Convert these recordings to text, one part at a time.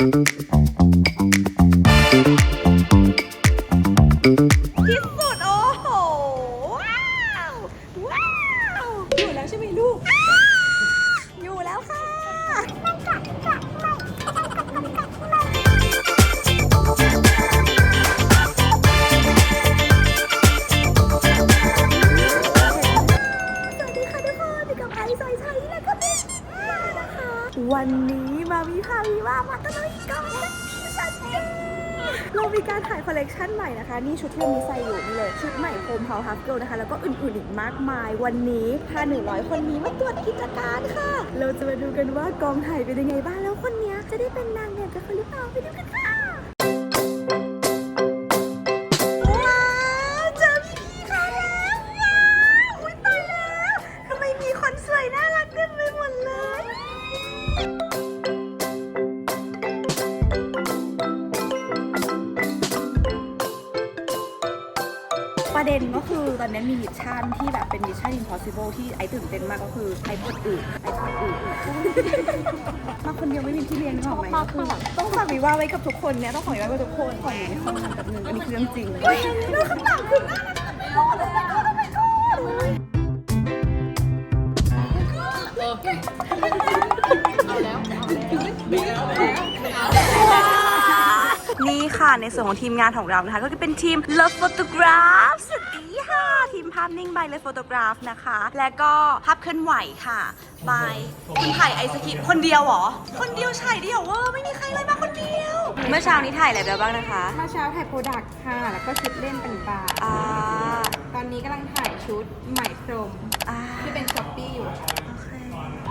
ที่สุดโอ้โห ว้าว ว้าว อยู่แล้วใช่ไหมลูก อยู่แล้วค่ะ สวัสดีค่ะทุกคนอยู่กับไอซ์ซอยชัยและก็พี่มานะคะ วันนี้มามีพาวีว่ามากันเลยกอนพี่สันติเรามีการถ่ายคอลเลกชันใหม่นะคะ นี่ชุดที่เรามีใส่อยู่นี่เลย ชุดใหม่โฟมเฮาฮับเกิลนะคะ แล้วก็อื่นๆอีกมากมาย วันนี้พา100คนนี้มาตรวจกิจการค่ะ เราจะมาดูกันว่ากองถ่ายเป็นยังไงบ้างแล้วคนนี้จะได้เป็นนางแบบกับเขาหรือเปล่าไปดูกันค่ะ ประเด็นก็คือตอนนี้มีมิชชั่นที่แบบเป็นมิชชั่น impossible ที่ไอ้ตื่นเต้นมากก็คือไอ้ปวดอึไอ้ปวดอึมาคนเดียวไม่มีที่เรียนนึกอกไหมก็คือต้องฝากวิว่าไว้กับทุกคนเนี่ยต้องขอวิว่าไว้กับทุกคนขอหนูคนหนึ่งกับหนึ่งอันนี้คือเรื่องจริงแล้วคำตอบคือน่ารักไม่รอดเลยไม่รอดไม่รอด นี่ค่ะในส่วนของทีมงานของเรานะคะ ก็คือเป็นทีม Love Photograph สวัสดีค่ะ ทีมภาพนิ่ง by Love Photograph นะคะ แล้วก็ภาพเคลื่อนไหวค่ะ by คุณไผ่ไอสกิคนเดียวเหรอ คนเดียวฉายเดียวเวอร์ไม่มีใครเลยมาคนเดียว เมื่อเช้านี้ถ่ายอะไรไปบ้างนะคะมาเช้าถ่ายโปรดักต์ค่ะ แล้วก็ชุดเล่นต่างอ่าๆตอนนี้กำลังถ่ายชุดใหม่พรมอ่า ที่เป็นช้อปปี้อยู่โอเค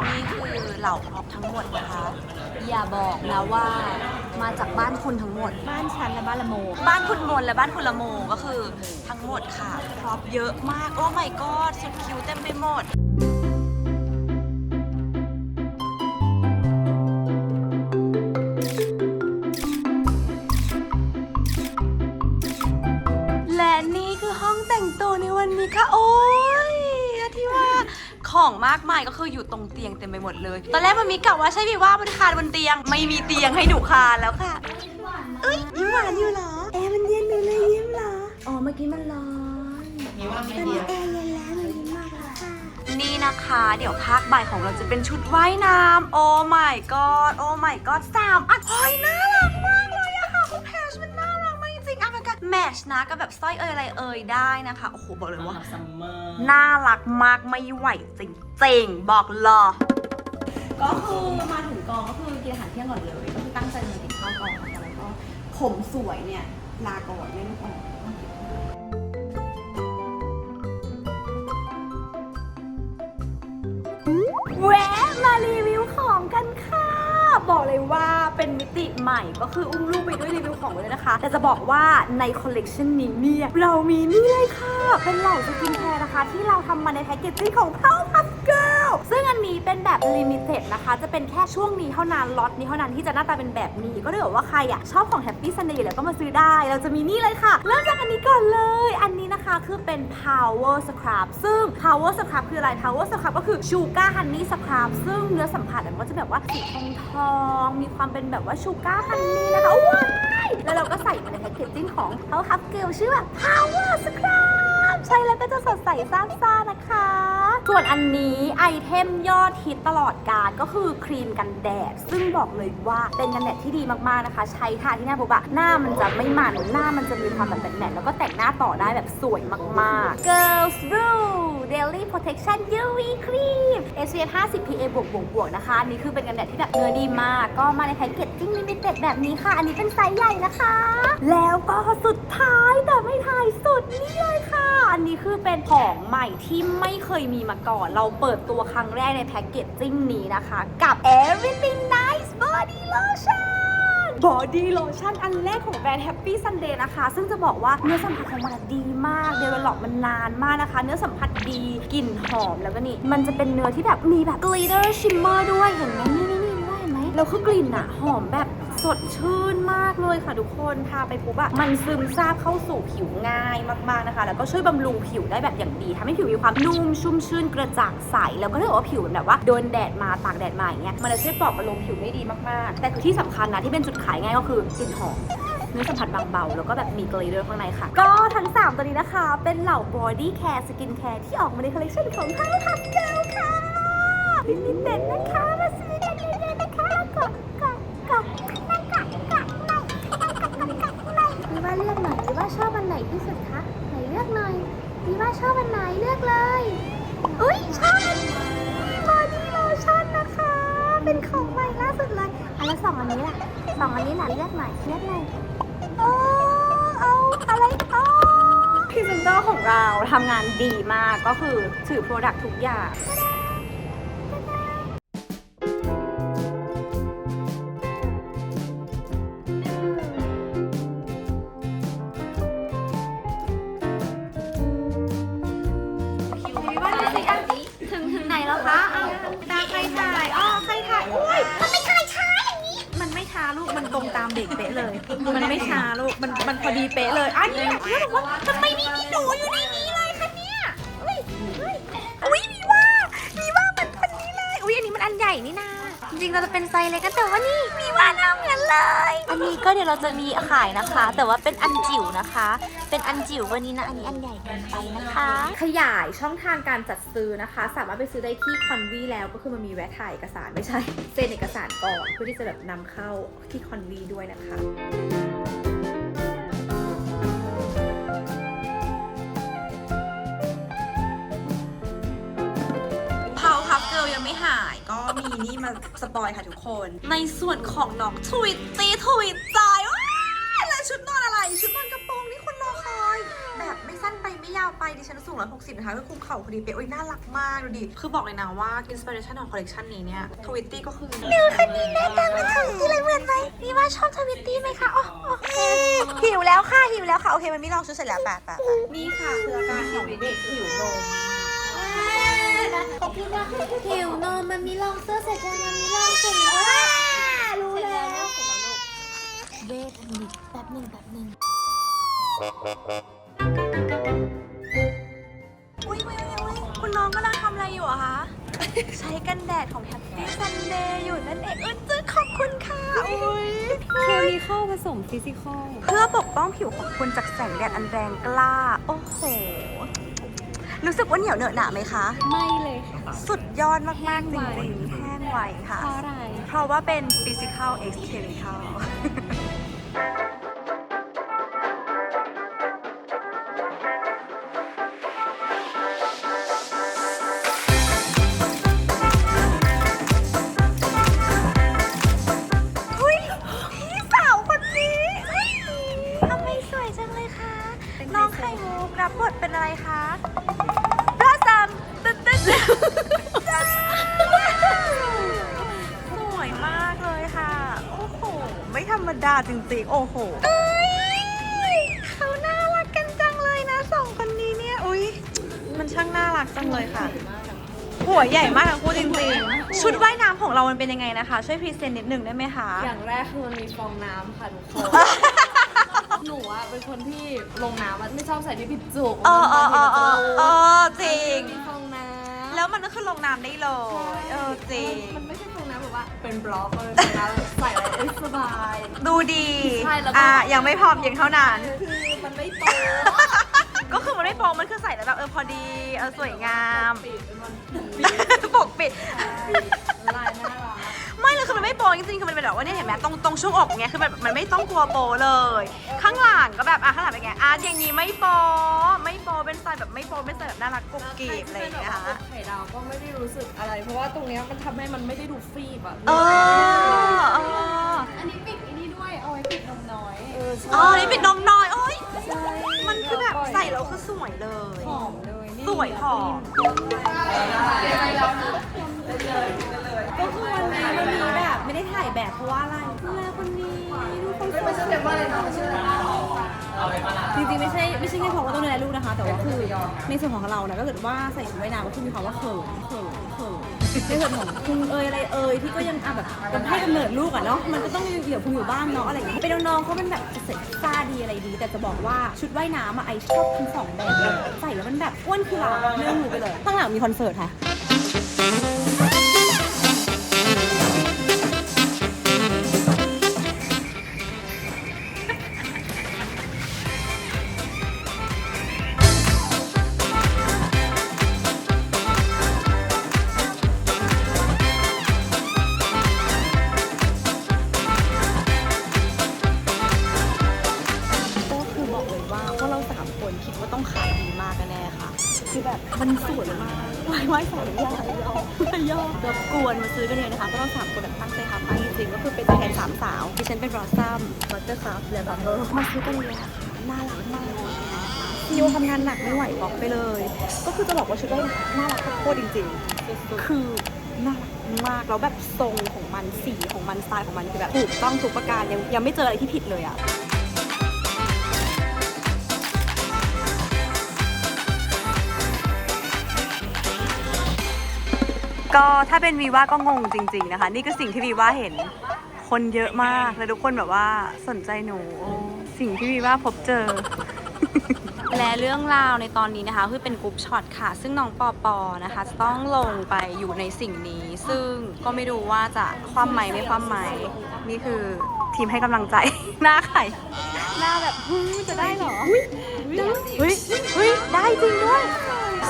นี่คือเหล่าพร็อพทั้งหมดนะคะ อย่าบอกนะว่ามาจากบ้านคุณทั้งหมด บ้านฉันและบ้านละโม บ้านคุณมนและบ้านคุณละโมก็คือทั้งหมดค่ะพร็อพเยอะมาก โอ้ my god สุดคิวเต็มไปหมด ของมากมายก็คืออยู่ตรงเตียงเต็มไปหมดเลย ตอนแรกมันมีกะว่าใช่พี่ว่าบริคารบนเตียง ไม่มีเตียงให้หนูคานแล้วค่ะเอ้ยยิ้มหวานอยู่เหรอแอร์มันเย็นหนูเลยยิ้มเหรออ๋อเมื่อกี้มันร้อนตอนนี้แอร์เย็นแล้วหนูยิ้มมากแล้วค่ะนี่นะคะ เดี๋ยวภาคบ่ายของเราจะเป็นชุดว่ายน้ำโอ้ my god โอ้ my god สามอันเฮ้ยน่า ชนะกับแบบสร้อยเอยอะไรเอยได้นะคะ โอ้โห บอกเลยว่าน่ารักมากไม่ไหวจริงๆ บอกเลย ก็คือมาถึงกองก็คือกินอาหารเที่ยงก่อนเลย ก็คือตั้งใจมากินข้าวก่อนนะคะแล้วก็ผมสวยเนี่ย ลาก่อนไม่ต้องออก แวะมารีวิวของกันค่ะ บอกเลยว่าเป็นมิติใหม่ก็คืออุ้มลูกไปด้วยรีวิวของเลยนะคะ แต่จะบอกว่าในคอลเลกชันนี้เนี่ยเรามีนี่เลยค่ะ เป็นเหล่าสกินแคร์นะคะ ที่เราทำมาในแพ็กเกจจิ้งของ Powerpuff Girl ซึ่งอันนี้เป็นแบบลิมิเต็ดนะคะ จะเป็นแค่ช่วงนี้เท่านั้นล็อตนี้เท่านั้นที่จะหน้าตาเป็นแบบนี้ ก็เลยบอกว่าใครอะชอบของ Happy Sunday อยู่แล้วก็มาซื้อได้ เราจะมีนี่เลยค่ะ เริ่มจากอันนี้ก่อนเลย อันนี้นะคะคือเป็น Power Scrub Power Scrub คืออะไร Power Scrub ก็คือ Sugar Honey Scrub ซึ่งเนื้อสัมผัสมันก็จะแบบว่าสีทองทองมีความเป็นแบบว่า Sugar Honey นะคะว้ายแล้วเราก็ใส่ในแพ็กเกจจิ้งของ Powerpuff Girl ชื่อว่า Power Scrub ใช่แล้วก็จะสดใสซ่าซ่านะคะ ส่วนอันนี้ไอเทมยอดฮิตตลอดการก็คือครีมกันแดด ซึ่งบอกเลยว่าเป็นกันแดดที่ดีมากๆนะคะ ใช้ทาที่หน้าปุ๊บอะหน้ามันจะไม่มันหน้ามันจะมีความแบบแมทแล้วก็แต่งหน้าต่อได้แบบสวยมากๆ Girls Rule Daily Protection UV Cream SPF 50 PA บวกบวกบวกนะคะอันนี้คือเป็นกันแดดที่แบบเนื้อดีมาก ก็มาในแพ็กเกจจิ้งลิมิเต็ดแบบนี้ค่ะ อันนี้เป็นไซส์ใหญ่นะคะ แล้วก็สุดท้ายแต่ไม่ท้ายสุดนี่เลยค่ะ อันนี้คือเป็นของใหม่ที่ไม่เคยมีมาก่อน เราเปิดตัวครั้งแรกในแพ็กเกจจิ้งนี้นะคะ กับ Everything Nice Body Lotion บอดี้โลชั่นอันแรกของแบรนด์ Happy Sunday นะคะ ซึ่งจะบอกว่าเนื้อสัมผัสของมันดีมากเดเวลลอปมันนานมากนะคะ เนื้อสัมผัสดีกลิ่นหอมแล้วก็นี่ มันจะเป็นเนื้อที่แบบมีแบบ glitter shimmer ด้วยเห็นไหมนี่นี่นี่ด้วยไหมแล้วคือกลิ่นอะหอมแบบ สดชื่นมากเลยค่ะทุกคนทาไปปุ๊บอะมันซึมซาบเข้าสู่ผิวง่ายมากๆนะคะ แล้วก็ช่วยบำรุงผิวได้แบบอย่างดีทำให้ผิวมีความนุ่มชุ่มชื่นกระจ่างใส แล้วก็ถ้าเกิดว่าผิวแบบว่าโดนแดดมาตากแดดมาอย่างเงี้ยมันจะช่วยปลอบประโลมผิวได้ดีมากๆ แต่ที่สำคัญนะที่เป็นจุดขายง่ายก็คือกลิ่นหอมเนื้อสัมผัสบางเบา แล้วก็แบบมีกลีด้วยข้างในค่ะ ก็ทั้ง 3 ตัวนี้นะคะ เป็นเหล่า body care skin care ที่ออกมาในคอลเลคชันของ Powerpuff Girl ค่ะลิมิเต็ดนะคะมาซื้อกันเยๆนะคะกด ว่าชอบอันไหนเลือกเลย อุ้ยชอบอันนี้ body lotion นะคะ เป็นของใหม่ล่าสุดเลยอันละสองอันนี้ล่ะสองอันนี้ล่ะเลือกหน่อยเลือกหน่อยโอ้เอาอะไรเอาพรีเซนเตอร์ของเราทำงานดีมากก็คือถือโปรดักต์ทุกอย่างะเลย มันไม่ช้าลูก มันมันพอดีเป๊ะเลย อันนี้เพื่อนบอกว่าทำไมไม่มีหนูอยู่ในนี้เลยคะเนี่ยอุ้ยอุ้ยอุ้ยมีว่า มีว่ามันอันนี้เลย อุ้ยอันนี้มันอันใหญ่นี่นาจริงๆเราจะเป็นไซส์เล็กกันแต่ว่านี่มีว่าหน้าเหมือนเลย อันนี้ก็เดี๋ยวเราจะมีขายนะคะ แต่ว่าเป็นอันจิ๋วนะคะ เป็นอันจิ๋ววันนี้นะ อันนี้อันใหญ่เกินไปนะคะ ขยายช่องทางการจัดซื้อนะคะ สามารถไปซื้อได้ที่คอนวีแล้วก็คือมันมีแวะถ่ายเอกสารไม่ใช่เซ็นเอกสารก่อนเพื่อที่จะแบบนำเข้าที่คอนวีด้วยนะคะพาวพับเกิลยังไม่หายก็มีนี่มาสปอยค่ะทุกคน ในส่วนของน้องทวิตตีทวิตใจว้ายแล้วชุดนอนอะไรชุดนอนกระ สั้นไปไม่ยาวไปดิฉันสูง160นะคะก็คุมเข่าพอดีเป๊ะโอ้ยน่ารักมากดูดิคือบอกเลยนะว่าอินสปิเรชันของคอลเลคชันนี้เนี่ยทวิตตี้ก็คือเนื้อคันนี้แน่นไม่ถึงอะไรเหมือนไหมนี่ว่าชอบทวิตตี้ไหมคะอ๋อโอเคหิวแล้วค่ะหิวแล้วค่ะโอเคมันไม่ลองชุดเสร็จแล้วแปะแปะแปะนี่ค่ะคืออาการของเด็กหิวนมหิวนมมันมีลองเสื้อเสร็จยังมันมีลองเสร็จแล้วรู้แล้วเวทมินิแป๊บหนึ่งแป๊บหนึ่ง อุ้ยอุ้ยอุ้ยอุ้ยคุณน้องกำลังทำอะไรอยู่อะคะ ใช้กันแดดของ Happy Sunday อยู่นั่นเองเออจื้อขอบคุณค่ะอุ้ยเคมีเข้าผสมฟิสิกอลเพื่อปกป้องผิวของคุณจากแสงแดดอันแรงกล้า โอ้โห รู้สึกว่าเหนียวเหนอะหนะไหมคะ ไม่เลยค่ะ สุดยอดมากๆจแห้งไวริงๆแห้งไวค่ะ เพราะอะไร เพราะว่าเป็น physical x chemical เรามันเป็นยังไงนะคะ ช่วยพรีเซนต์นิดหนึ่งได้ไหมคะ อย่างแรกคือมันมีฟองน้ำค่ะทุกคน หนูอะเป็นคนที่ลงน้ำอะไม่ชอบใส่ที่ผิดจุกเออเออเออเออเออจริง มีฟองน้ำแล้วมันก็คือลงน้ำได้เลยเออจริง มันไม่ใช่ฟองน้ำแบบว่าเป็นบล็อกเลยนะใส่อะไรได้สบาย ดูดีใช่แล้วก็ อะยังไม่พร้อมเพียงเท่านั้น คือมันไม่โตก็คือมันไม่โปรงมันคือใส่แล้วแบบเออพอดีเออสวยงาม ปิดเป็นมันปกปิด ลายน่ารัก ไม่เลยคือมันไม่โปรงจริงๆคือมันเป็นแบบว่าเนี่ยเห็นไหมตรงตรงช่วงอกเงี้ยคือแบบมันไม่ต้องกลัวโปเลย ข้างหลังก็แบบอะข้างหลังเป็นไงอะอย่างนี้ไม่โปไม่โปเป็นสไตล์แบบไม่โปเป็นสไตล์แบบน่ารักกุ๊กกิ๊บอะไรอย่างเงี้ยค่ะไข่ดาวก็ไม่ได้รู้สึกอะไร เพราะว่าตรงเนี้ยมันทำให้มันไม่ได้ดูฟีบอะเออเอออันนี้ปิดอันนี้ด้วยเอาไว้ปิดนมน้อยเอออ๋อนี่ปิดนมน้อยโอ้ยใช่มันคือแบบใส่แล้วคือสวยเลย หอมเลยนี่สวยหอม ก็คือวันนี้วันนี้แบบไม่ได้ถ่ายแบบเพราะว่าอะไรดูแลคนนี้ดูคนสวยไม่ใช่แบบว่าอะไรนะชื่ออะไรนะจริงๆไม่ใช่ไม่ใช่แค่เพราะว่าต้องดูแลลูกนะคะ แต่ว่าคือในส่วนของเรานะก็เกิดว่าใส่ชุดว่ายน้ำก็คือมีความว่าเขินเขินเขินในส่วนของพุงเอยอะไรเอยที่ก็ยังอะแบบกับให้กำเนิดลูกอะเนาะมันก็ต้องเหยื่อพุงอยู่บ้านเนาะอะไรอย่างเงี้ยเป็นน้องๆเขาเป็นแบบเสร็จซ่าดีอะไรดี แต่จะบอกว่าชุดว่ายน้ำอะไอชอบทั้งสองแบบเลยใส่แล้วมันแบบอ้วนคือเราเรื่องหนูไปเลยข้างหลังมีคอนเสิร์ตค่ะ ฉันเป็นบรอสซัมบัตเตอร์คัพและบัตเตอร์มาซื้อกันเลยค่ะน่ารักมากนิวทำงานหนักไม่ไหวบอกไปเลย ก็คือจะบอกว่าชุดได้น่ารักโคตรจริงๆ คือน่ารักมากแล้วแบบทรงของมันสีของมันสไตล์ของมันคือแบบถูกต้องทุกประการยังยังไม่เจออะไรที่ผิดเลยอะก็ถ้าเป็นวีว่าก็งงจริง ๆ นะคะ นี่คือสิ่งที่วีว่าเห็น คนเยอะมากและทุกคนแบบว่าสนใจหนู สิ่งที่วีว่าพบเจอ และเรื่องราวในตอนนี้นะคะคือเป็นกรุ๊ปช็อตค่ะ ซึ่งน้องปอปอนะคะจะต้องลงไปอยู่ในสิ่งนี้ ซึ่งก็ไม่รู้ว่าจะคว่ำไหมไม่คว่ำไหมนี่คือทีมให้กำลังใจ หน้าไข่ หน้าแบบเฮ้ยจะได้เหรอเฮ้ยเฮ้ยเฮ้ยได้จริงด้วย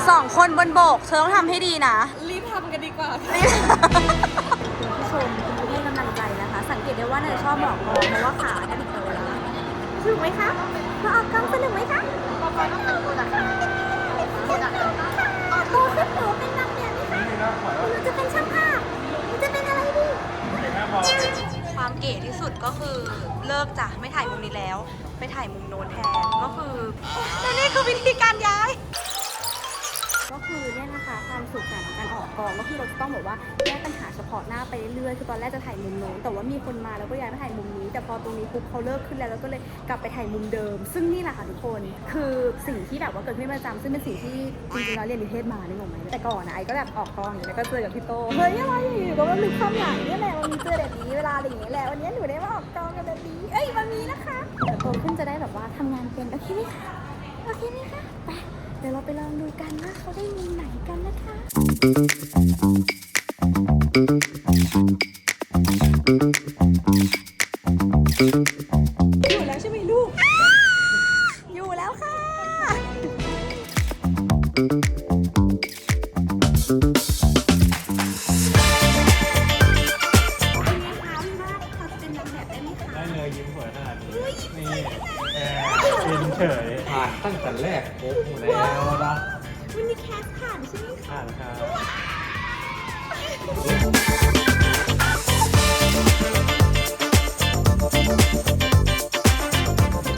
สองคนบนโบก เธอต้องทำให้ดีนะ รีบทำกันดีกว่าคุณผู้ชมคุณผู้ให้กำลังใจนะคะ สัง เกตได้ว่าเนยชอบบอกกองเพราะว่าขาเนี่ยมันโตแล้วสนุกไหมคะมาออกกองสนุกไหมคะออกกองต้องเป็นตัวดักออกโตขึ้นหนูเป็นนางแบบไหมคะหนูจะเป็นช่างภาพหนูจะเป็นอะไรดีความเก๋ที่สุดก็คือเลิกจ้ะไม่ถ่ายมุมนี้แล้ว ไปถ่ายมุมโน้นแทนก็คือและนี่คือวิธีการย้าย คือเนี่ยนะคะความสุขสนานของการออกกองก็คือเราจะต้องแบบว่าแก้ปัญหาเฉพาะหน้าไปเรื่อยๆคือตอนแรกจะถ่ายมุมโน้นแต่ว่ามีคนมาแล้วก็ย้ายมาถ่ายมุมนี้ แต่พอตรงนี้ปุ๊บเขาเลิกขึ้นแล้วแล้วก็เลยกลับไปถ่ายมุมเดิม ซึ่งนี่แหละค่ะทุกคนคือสิ่งที่แบบว่าเกิดขึ้นประจำซึ่งเป็นสิ่งที่จริงๆเราเรียนนิเทศมานี่งงไหมแต่ก่อนนะไอ้ก็แบบออกกองอยู่แล้วก็เจอกับพี่โตเฮ้ยอะไรอยู่ก็มันมีความหลังนี่แหละมันมีเจอแบบนี้เวลาอะไรอย่างเงี้ยแหละวันนี้หนูได้มาออกกองกันแบบนี้เอ้ยวันนี้นะคะเดี๋ยวโตขึ้นจะได้แบบว่าทำงานเป็นโอเคไหมคะ โอเคไหมคะไปเดี๋ยวเราไปลองดูกันว่าเขาได้มุมไหนกันนะคะ คะได้เลยยิ้มสวยขนาดนี้นี่แอร์ชินเฉยผ่านตั้งแต่แรกโอ้โหแล้วนะวันนี้แคสผ่านใช่ไหมคะผ่านครับ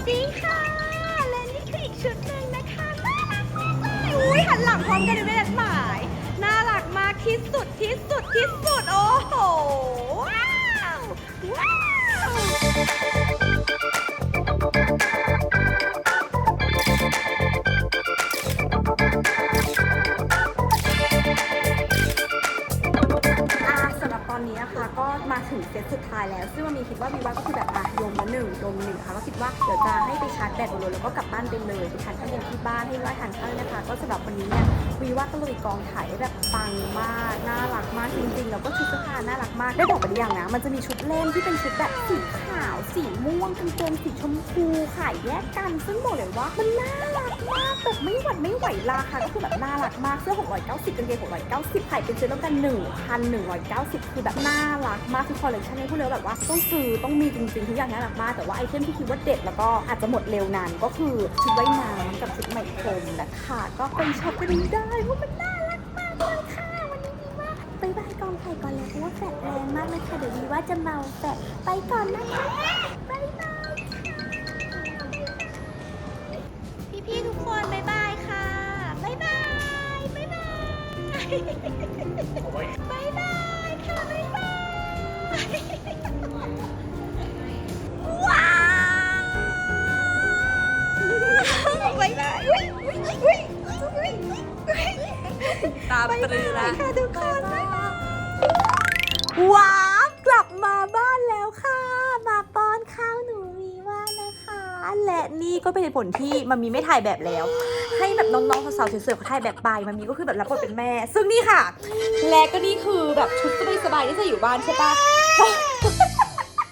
ดีค่ะ และนี่คืออีกชุดหนึ่งนะคะน่ารักมากเลยอุ้ยหันหลังพร้อมกันดูได้นัดหมาย น่ารักมากที่สุดที่สุดที่สุด โอ้โห ไปชาร์จแบตบนรถแล้วก็กลับบ้านไปเลยไปทานข้าวเย็นที่บ้านให้ว่าทานข้าวนะคะ ก็สำหรับวันนี้เนี่ยวีว่าก็เลยกองถ่ายได้แบบปังมากน่ารักมากจริงๆแล้วก็ชุดเสื้อผ้าน่ารักมากได้บอกไปหรือยังนะมันจะมีชุดเล่นที่เป็นชุดแบบสีขาว สีม่วงกางเกงสีชมพูขายแยกกัน ซึ่งบอกเลยว่ามันน่ารักมากแบบ ไม่หวัดไม่ไหวราคาก็คือแบบน่ารักมากเสื้อ 690กางเกง690ขายเป็นเซ็ตแล้วกัน1,190 คือแบบน่ารักมากคือคอลเลคชันนี้พูดเลยวแบบว่าต้องซื้อต้องมีจริงๆทุกอย่างน่ารักมาก แต่ว่าไอเทมที่คิดว่าเด็ดแล้วก็อาจจะหมดเร็วนานก็คือชุดว่ายน้ำกับชุดไหมพรมนะคะก็ไปช็อปกันได้เพราะมันน่ารักมากเลยค่ะวันนี้ดีมากไปบายกองไข่ก่อนเลยเพราะว่าแฟดแรงมากเลยค่ะเดี๋ยวดีว่าจะเมาแฟดไปก่อนนะคะ บายบายค่ะบายบายว้าวบายบายอุ๊ยอุ๊ยอุ๊ยอุ๊ยอุ๊ยอุ๊ยตาปรือละ บ๊ายบายค่ะทุ เหตุผลที่มันมีไม่ถ่ายแบบแล้ว ให้แบบน้องๆสาวๆสวยๆเขาถ่ายแบบไปมันมีก็คือแบบรับบทเป็นแม่ ซึ่งนี่ค่ะ และก็นี่คือแบบชุดสบายๆที่จะอยู่บ้านใช่ปะ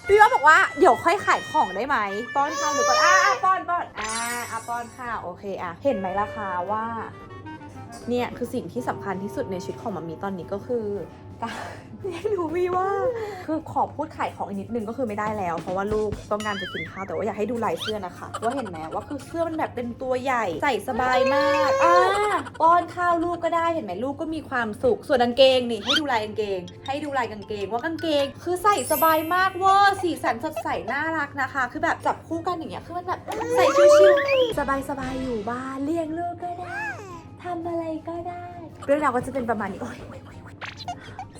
พี่ว่าบอกว่าเดี๋ยวค่อยขายของได้ไหมป้อนข้าวหรือก่อนอ่าป้อนป้อนอ่าอะป้อนข้าวโอเคอะเห็นไหมราคาว่า เนี่ยคือสิ่งที่สำคัญที่สุดในชีวิตของมัมมี่ตอนนี้ก็คือการเลี้ยงหนูวีว่า คือขอพูดขายของอีกนิดนึงก็คือไม่ได้แล้ว เพราะว่าลูกต้องการจะกินข้าวแต่ว่าอยากให้ดูลายเสื้อนะคะ ว่าเห็นไหมว่าคือเสื้อมันแบบเป็นตัวใหญ่ใส่สบายมากอ่าป้อนข้าวลูกก็ได้เห็นไหมลูกก็มีความสุข ส่วนกางเกงนี่ให้ดูลายกางเกง ให้ดูลายกางเกง ว่ากางเกง คือใส่สบายมากเวอร์สีสันสดใสน่ารักนะคะ คือแบบจับคู่กันอย่างเงี้ยคือมันแบบใส่ชิวๆสบายๆอยู่บ้านเลี้ยงลูกก็ได้ ทำอะไรก็ได้ เรื่องราวก็จะเป็นประมาณนี้โอ๊ย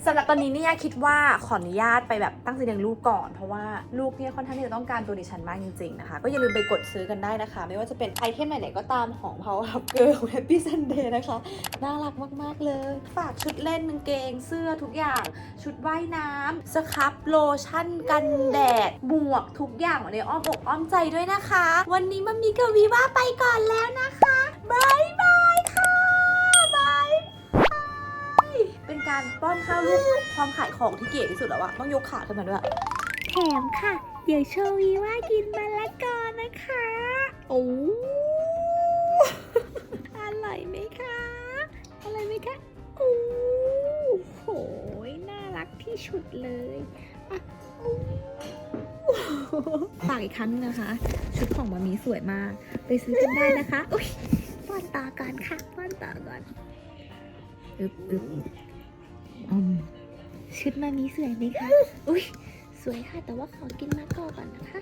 สำหรับตอนนี้เนี่ยคิดว่าขออนุญาตไปแบบตั้งใจเลี้ยงลูกก่อน เพราะว่าลูกเนี่ยค่อนข้างที่จะต้องการตัวดิฉันมากจริงๆนะคะก็อย่าลืมไปกดซื้อกันได้นะคะ ไม่ว่าจะเป็นไอเทมไหนๆก็ตามของ Power Up Girl Happy Sunday นะคะ น่ารักมากๆเลย ฝากชุดเล่นกางเกง เสื้อทุกอย่าง ชุดว่ายน้ำสครับโลชั่นกันแดดหมวกทุกอย่างในอ้อมอกอ้อมใจด้วยนะคะ วันนี้มันมีกวีว่าไปก่อนแล้วนะคะบายบาย การป้อนข้าวลูกความขายของที่เก๋ที่สุดแล้วอะต้องยกขาขึ้นมาด้วย แถมค่ะ เดี๋ยวโชวีว่ากินมะละกอนะคะ โอ้ อร่อยไหมคะอร่อยไหมคะโอ้โหน่ารักที่สุดเลยอะอู้ฝากอีกครั้งนึงนะคะ ชุดของมามีสวยมาก ไปซื้อกันได้นะคะ อุ้ยป้อนต่อก่อนค่ะป้อนต่อก่อนอึบอึบอืม ชุดมามีสวยไหมคะ อุ้ยสวยค่ะ แต่ว่าขอกินมะกอกก่อนนะคะ